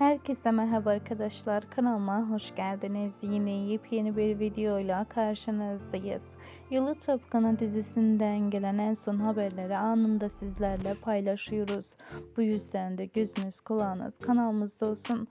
Herkese merhaba arkadaşlar kanalıma hoş geldiniz. Yine yepyeni bir videoyla karşınızdayız. Yalı Çapkını dizisinden gelen en son haberleri anında sizlerle paylaşıyoruz. Bu yüzden de gözünüz kulağınız kanalımızda olsun.